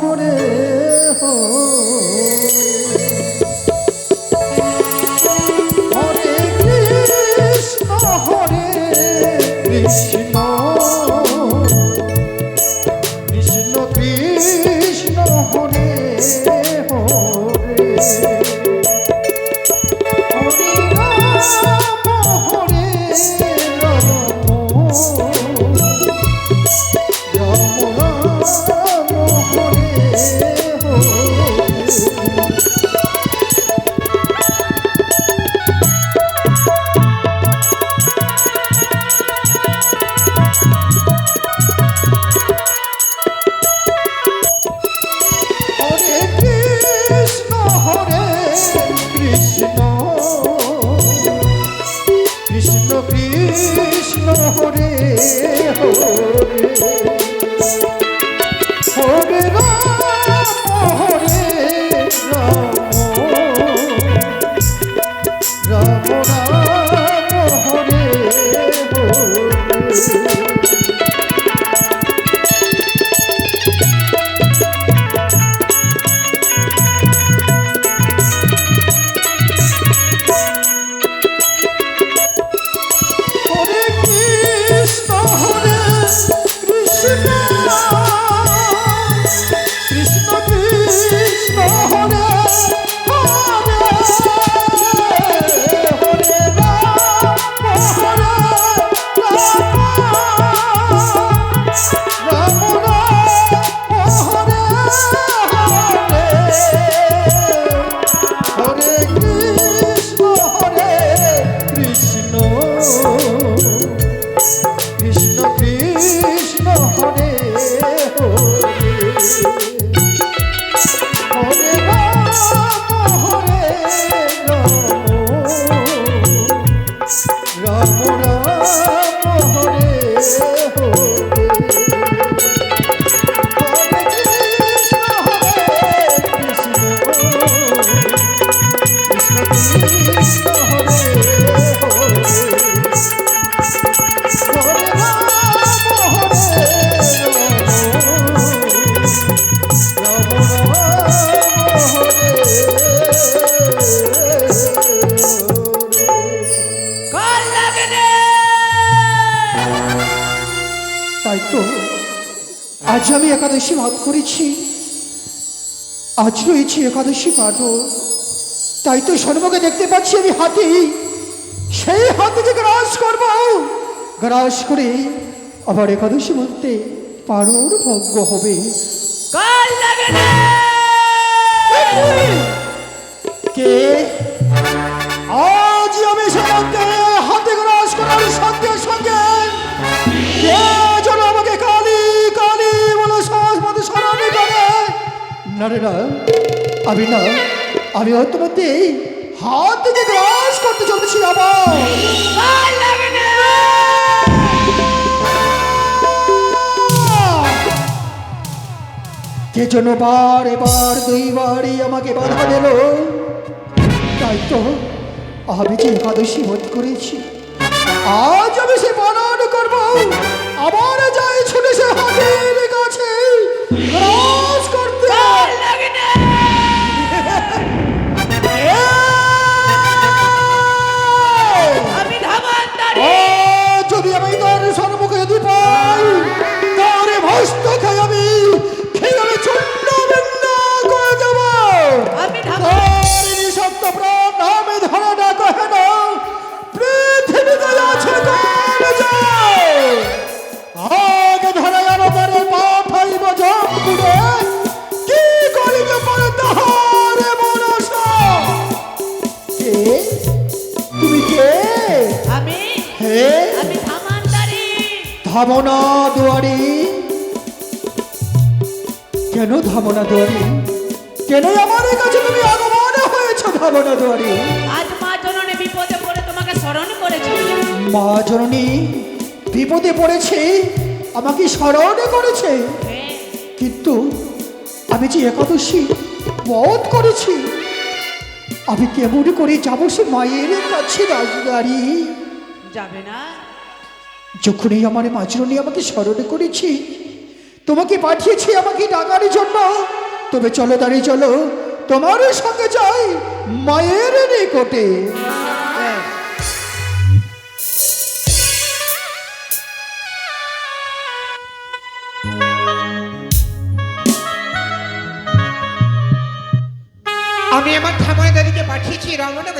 হরে হরে একাদশী ভাত করেছি। আজ রয়েছে একাদশী পাঠ। তাই তো সন্মুখে দেখতে পাচ্ছি আমি হাতি। সেই হাতিকে গ্রাস করব। গ্রাস করে আবার একাদশী মধ্যে পারোর ভঙ্গ হবে। কাল কে না রে না আমি না, আমি মধ্যে হাত থেকে গ্রাস করতে চলেছি বার এবার দুইবারই আমাকে বাধা দিল। তাই তো আমি যে একাদশী বোধ করেছি, আজ আমি সে পালন করব। আবার যাই ধামনা দুয়ারি কেন আমার কাছে তুমি আগমন হয়েছ ভাবনা দুয়ারি আজ মা জননে বিপদে পড়ে তোমাকে স্মরণ করেছি। মা জননী বিপদে পড়েছে আমাকে স্মরণ করেছে। কিন্তু আমি যে একাদশী বধ করেছি আমি কেমন করে যাব সে মায়ের কাছে রাজদারি যাবে না। যখনই আমার মাজরণী আমাকে স্মরণ করেছি তোমাকে পাঠিয়েছি আমাকে ডাকার জন্য। তবে চলো দাঁড়িয়ে, চলো। তোমার সঙ্গে যাই মায়ের নিকটে। আমি আমার ঠামাই দাদিকে পাঠিয়েছি রমনা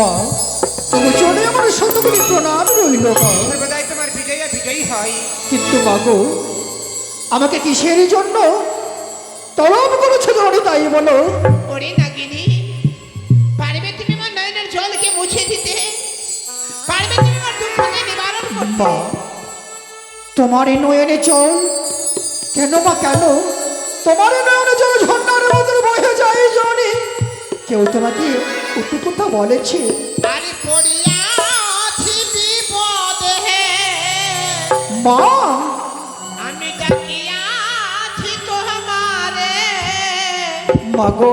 মা তবু চলে আমার শতগুলি প্রণাম রইল সর্বদাই তোমার বিজয়া বিজয়ী হয়। কিন্তু মাগো আমাকে কিসের জন্য তলব করেছ ধরে তাই বলো? ওরে নাগিনী পারবে তুমি আমার নয়নের জলকে মুছে দিতে? পারবে তুমি আমার দুঃখকে নিবারণ করতে? তোমার এই নয়নে চল কেন বা কেন? তোমার এই নয়নে জল ঝর্ণার মতন বয়ে যায় জনি। কেউ তোমাকে একটু কথা বলেছে আরে পড়িয়াছি বিপদে। মা! আমি ডাকিয়াছি তোমারে। মাগো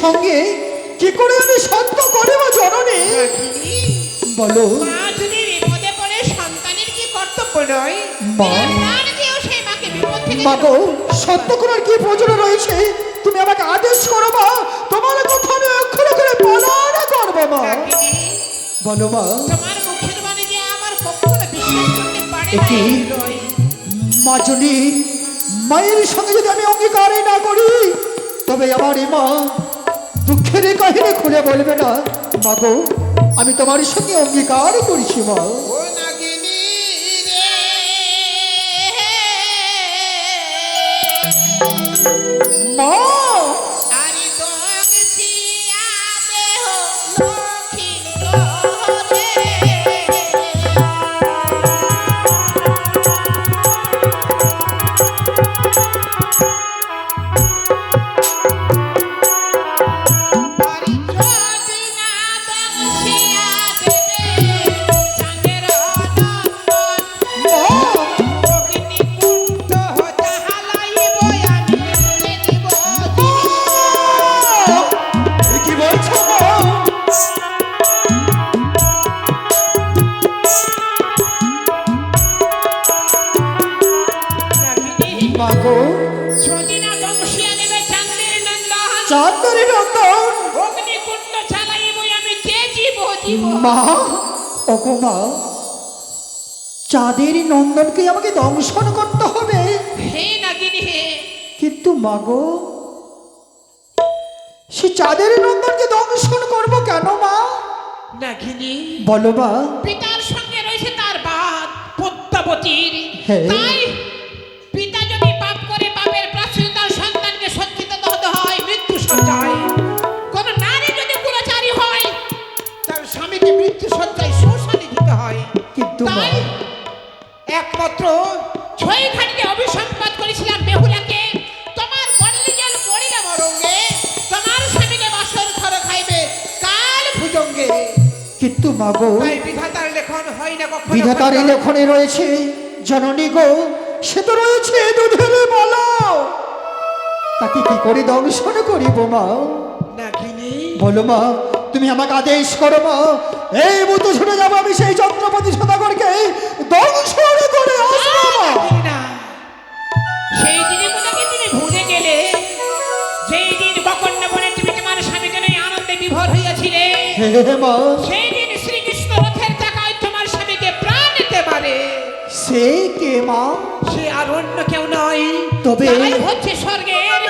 সঙ্গে কি করে আমি সত্য করিব জননী? বলো। মা যদি বিপদে পড়ে সন্তানের কি কর্তব্য নয়? মা। সত্য করার কি প্রয়োজন রয়েছে? তুমি আমাকে আদেশ করো মা তোমার কথা আমি অক্ষর করে পালন করব মা। বলো মা। তোমার মুখের বাণী যে আমার কখনো বিশ্বাস করতে পারে না একি? এই নয়। মাজনী মায়ের সঙ্গে যদি আমি অঙ্গীকারই না করি তবে আমার মা দুঃখের কাহিনী খুলে বলবে না। মাগো আমি তোমার সঙ্গে অঙ্গীকার করেছি মা। মা! নন্দনকে আমাকে দংশন করতে হবে। হে নাগিনী হে। কিন্তু মাগো সে চাঁদের নন্দনকে দংশন করব কেন মা? নাগিনী বলো মা। পিতার সঙ্গে রয়েছে তার বাদ পদ্মাবতীর। তাই একমাত্র ছয় অভিসম্পাদ করেছিলাম বেহুলাকে। তোমার গড়লি জল মরঙ্গে তোমার স্বামীকে বাসর ঘর খাইবে কাল ভুজঙ্গে। কিন্তু মাগো তাই বিধাতার লেখন হয় না কখনো বিধাতার এই লেখনে রয়েছে জননী গো সে তো রয়েছে দুধের মালা তাকে কি করে দংশন করিব মা? নাগিনী বলো মা তুমি আমাকে আদেশ করো মা এই মতো ছুটে যাব আমি সেই চন্দ্রপতি সদাগরকে দংশন মা সেই দিন শ্রীকৃষ্ণ রথের টাকায় তোমার স্বামীকে প্রাণ পারে। সে কে মা? সে আর অন্য কেউ নয়। তবে হচ্ছে স্বর্গের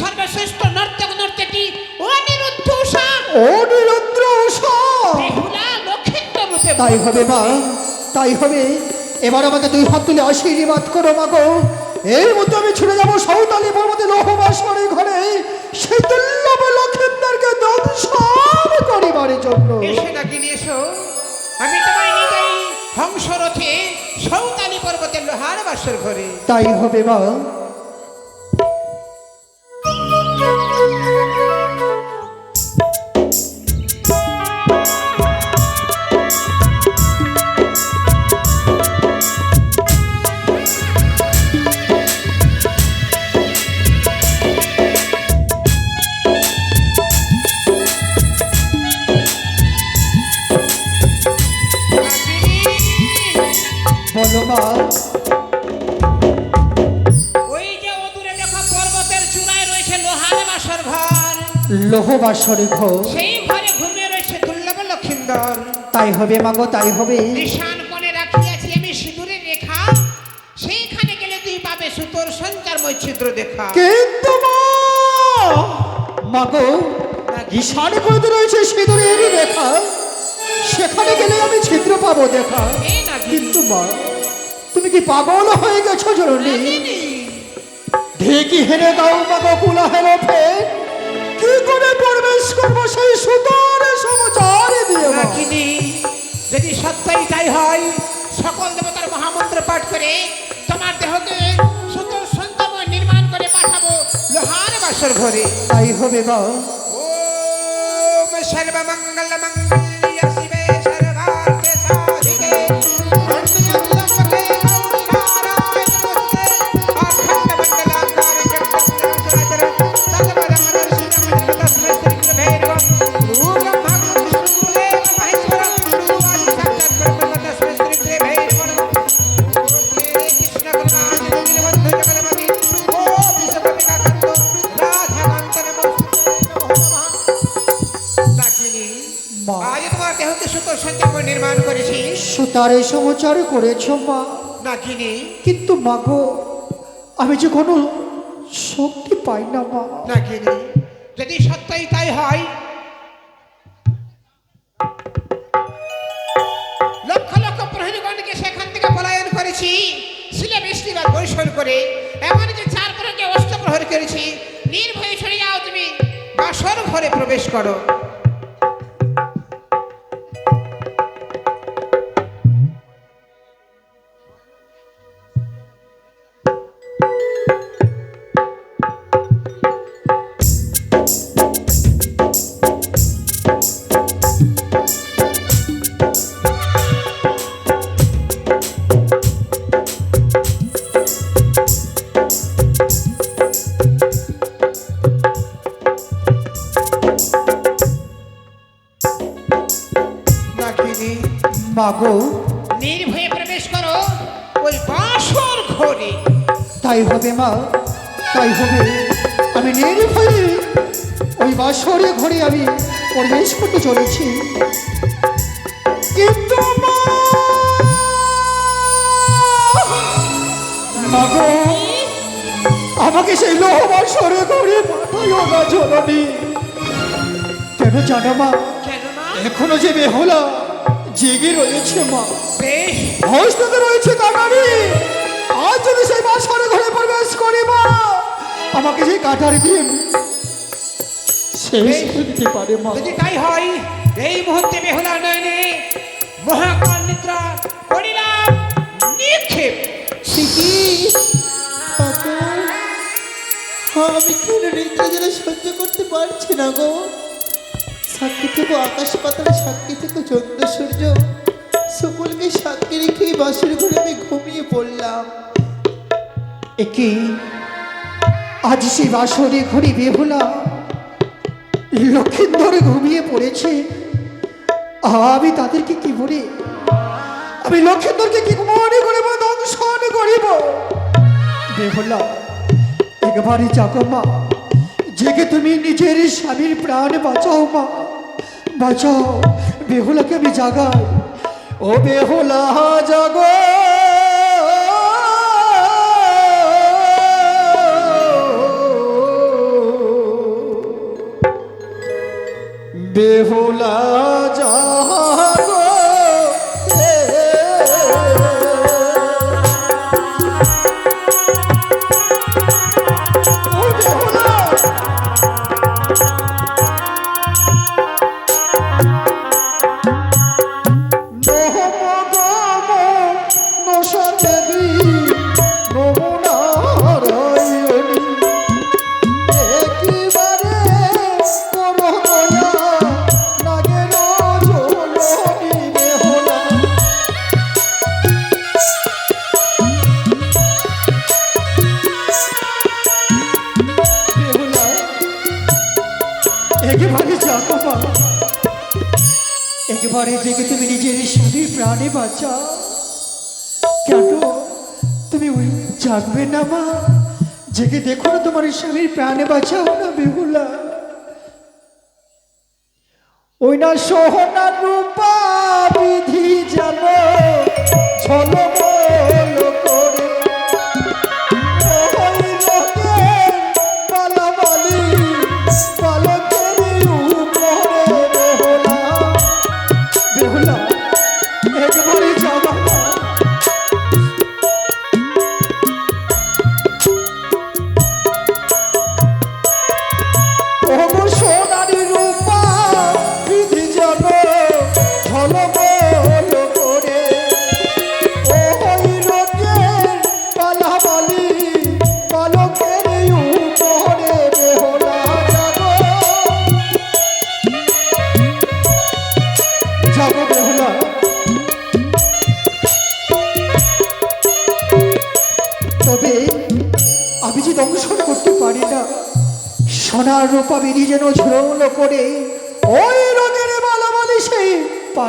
সর্বশ্রেষ্ঠ নর্তক নর্তকী অনিরুদ্ধ উষা ও নিরন্দ্র উষা বেহুলা লক্ষিত্ব রূপে তাই হবে মা তাই হবে। এবার আমাকে দুই হাত তুলে আশীর্বাদ করো মা গো। এই মতো আমি ছুটে যাব সৌতালি পর্বতে করে ঘরে। সেই করিবার জন্য এসে নাগিনী এসো। আমি তোমায় নিয়ে যাই হংসরথে সৌতালি পর্বতের লোহার বাসর ঘরে। তাই হবে মা। ঘর সেই ঘরে ঘুমিয়ে রয়েছে দুর্লভ লক্ষিন্দর। তাই হবে মা গো তাই হবে। নিশান কোণে রাখিয়াছি আমি সিঁদুরের রেখা। সেইখানে গেলে তুই পাবে সুতোর সঞ্চারময় ছিদ্র দেখা। কিন্তু মা মা গো ঈশানে কইতে রয়েছে সিঁদুরের রেখা। সেখানে গেলে আমি ছিদ্র পাবো দেখা। কিন্তু মা তুমি কি পাগল হয়ে গেছো জরুরি ঢেকি হেরে দাও মা গো কুলা হেরো ফের করে প্রবেশ করব সেই সুতোর সমাচার দিয়ে যদি সত্যই তাই হয় সকল দেবতার মহামন্ত্র পাঠ করে তোমার দেহকে নির্মাণ করে পাঠাবো লোহার বাসর ঘরে। তাই হবে বা ও সর্বমঙ্গল মঙ্গল্য সুতারে সমাচার করেছ মা। নাকিনি কিন্তু মা গো আমি যে কোনো শক্তি পাই না মা। নাকিনি যদি সত্যই তাই হয় লক্ষ লক্ষ প্রহরীগণকে সেখান থেকে পলায়ন করেছি শিলে বৃষ্টিবার বৈষণ করে এমন যে চার প্রহরকে অষ্ট প্রহর করেছি নির্ভয়ে সরে যাও তুমি বাসর ঘরে প্রবেশ করো। মা তাই হবে। আমি নির্ভয়ে ওই বাসরে ঘরে আমি প্রবেশ করতে চলেছি। কিন্তু আমাকে সেই লোহ বাসরে ঘরে পাঠাইও না জননী। কেন জানো মা? এখনও যে বেহলা জেগে রয়েছে মা। বেশ। রয়েছে কাটারি আজ যদি সেই বাসরে ঘরে প্রবেশ করি মা আমাকে যে কাটারি দিন শেষ পারে মা। যদি তাই হয় এই মুহূর্তে বেহুলা নয়নে মহাকাল নিদ্রা করিলাম নিক্ষেপ। সিকি আমি কেন নিদ্রা যেন সহ্য করতে পারছি না গো। সাক্ষী থেকে আকাশ পাতালে সাক্ষী থেকে চন্দ্র সূর্য সকলকে সাক্ষী রেখে বাসের ঘরে আমি ঘুমিয়ে পড়লাম। একে? আজ সেই বাসরে ঘরে বেহুলা। লক্ষিন্দর ঘুমিয়ে পড়েছে। আমি তাদেরকে কি বলি? আমি লক্ষিন্দরকে কি মনে করিব দংশন করিব? বেহুলা একবারে জাগো মা। জেগে তুমি নিজের স্বামীর প্রাণ বাঁচাও মা। বাঁচাও। বেহুলাকে আমি জাগাই। ও বেহুলা, জাগো। বেহুলা জাগবে না মা। জেগে দেখো না তোমার স্বামীর প্রাণে বাঁচাও না বেহুলা। ওই না সোহনা রূপা বিধি জানো ঝলমল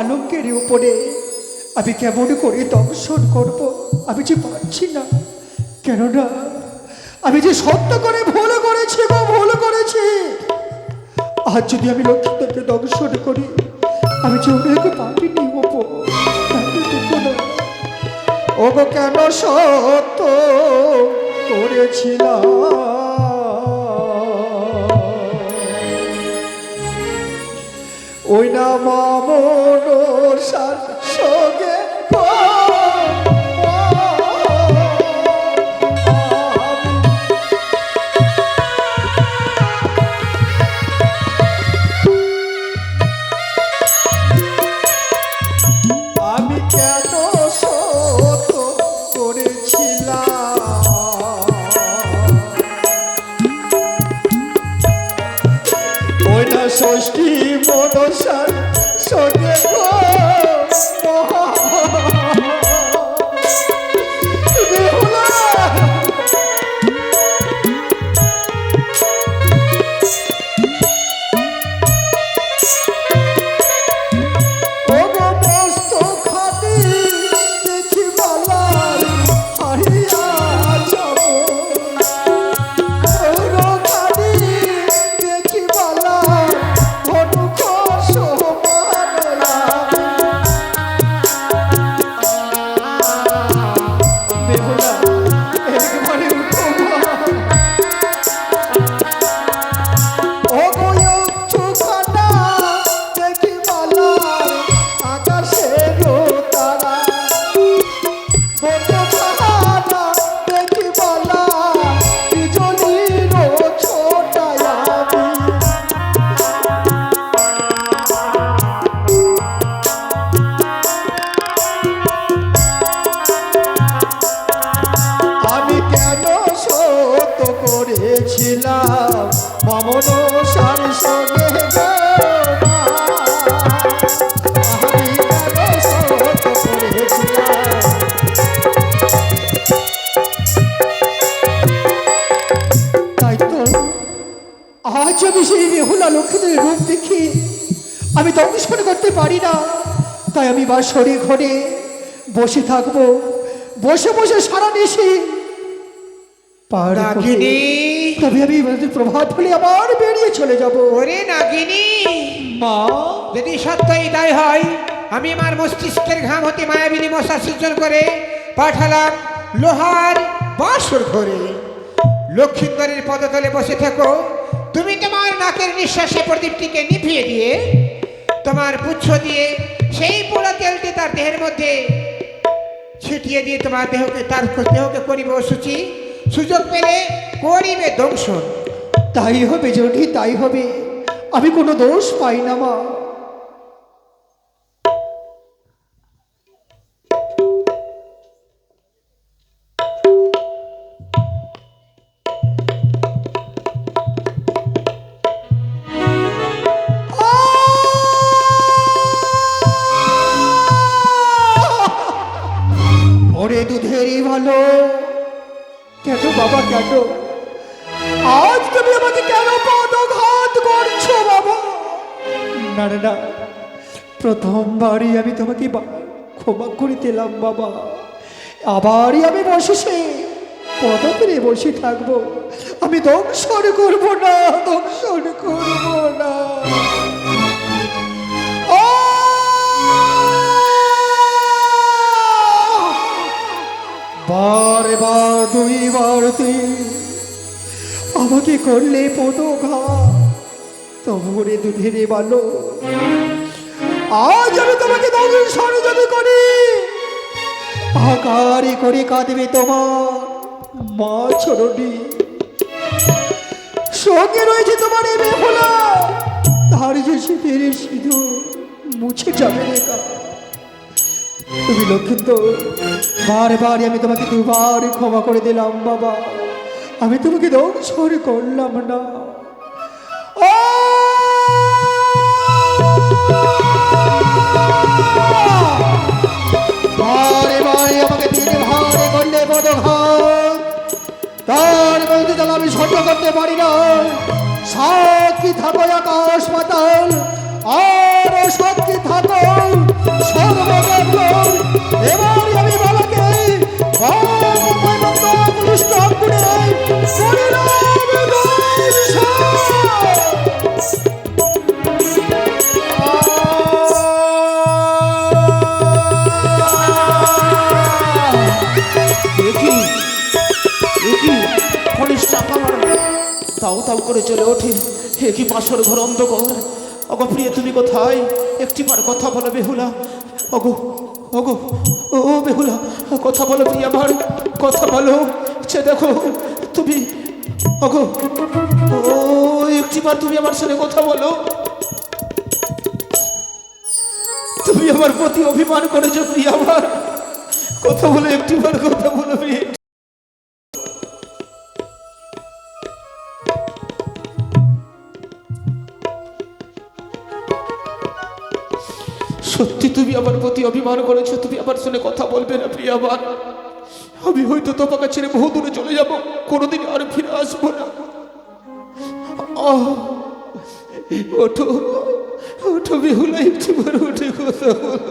পালঙ্কের উপরে আমি কেমন করে দংশন করব আমি যে পারছি না। কেননা আমি যে সত্য করে ভুল করেছি গো, ভুল করেছি। আজ যদি আমি লক্ষ্মীদেরকে দংশন করি, আমি যে অনেক পাপিনি হব তাহলে ওগো, কেন সত্য করেছিলাম? ওই না মামন সঙ্গে আমি রূপ দেখে আমি দংশন করতে পারি না। তাই আমি বাসরে ঘরে বসে থাকব। বসে বসে সারা নিশি তবে আমি হলে আবার বেরিয়ে চলে যাব। ওরে নাগিনী। মা। যদি সত্যই তাই হয় আমি আমার মস্তিষ্কের ঘাম হতে মায়াবিনী মশা সৃজন করে পাঠালাম লোহার বাসর ঘরে। লক্ষ্মীন্দরের পদতলে বসে থাকো। তুমি তোমার নাকের নিঃশ্বাসে প্রদীপটিকে নিভিয়ে দিয়ে তোমার পুচ্ছ দিয়ে সেই পোড়া তেলটি তার দেহের মধ্যে ছিটিয়ে দিয়ে তোমার দেহকে, তার দেহকে করিব অসুচি সুযোগ পেলে করিবে দংশন। তাই হবে যদি তাই হবে। আমি কোনো দোষ পাই না মা। তোমাকে ক্ষমা করে বাবা। আবারই আমি বসেছি। পদতলে বসে থাকব। আমি দংশন করব না, দংশন করব না। আহ! বারে বার দুইবার, তিন। আমাকে করলে পদো ঘা তবুরে দুধেরে বালো আজ আমি তোমাকে দংশন যদি করি আকারে করে কাঁদবে তোমার মা চরণী। সঙ্গে রয়েছে তোমার এই বেহুলা তার যে শীতের সিঁধু মুছে যাবে রেখা তুমি লক্ষিত বারবার আমি তোমাকে দুবার ক্ষমা করে দিলাম বাবা। আমি তোমাকে দংশন করলাম না। ও! মধ্যে তাহলে আমি সহ্য করতে পারি না সাক্ষী থাকো আকাশ তাও করে চলে ওঠে। হে কি বাসর ঘর অন্ধকার? অগো প্রিয়, তুমি কোথায়? একটি বার কথা বলো বেহুলা। অগো অগো ও বেহুলা, কথা বলো প্রিয়া আমার, কথা বলো। সে দেখো, তুমি অগো ও, একটিবার তুমি আমার সাথে কথা বলো। তুমি আমার প্রতি অভিমান করেছ প্রিয়া আমার। কথা বলে, একটিবার কথা বলো, প্রিয়া। আমার প্রতি অভিমান করেছ, তুমি আমার শুনে কথা বলবে না, প্রিয় আমার। আমি হয়তো তোমাকে ছেড়ে বহু দূরে চলে যাব, কোনোদিন আর ফিরে আসব না। ওঠো ওঠো বিহুলাই জীবন উঠে কথা বলো।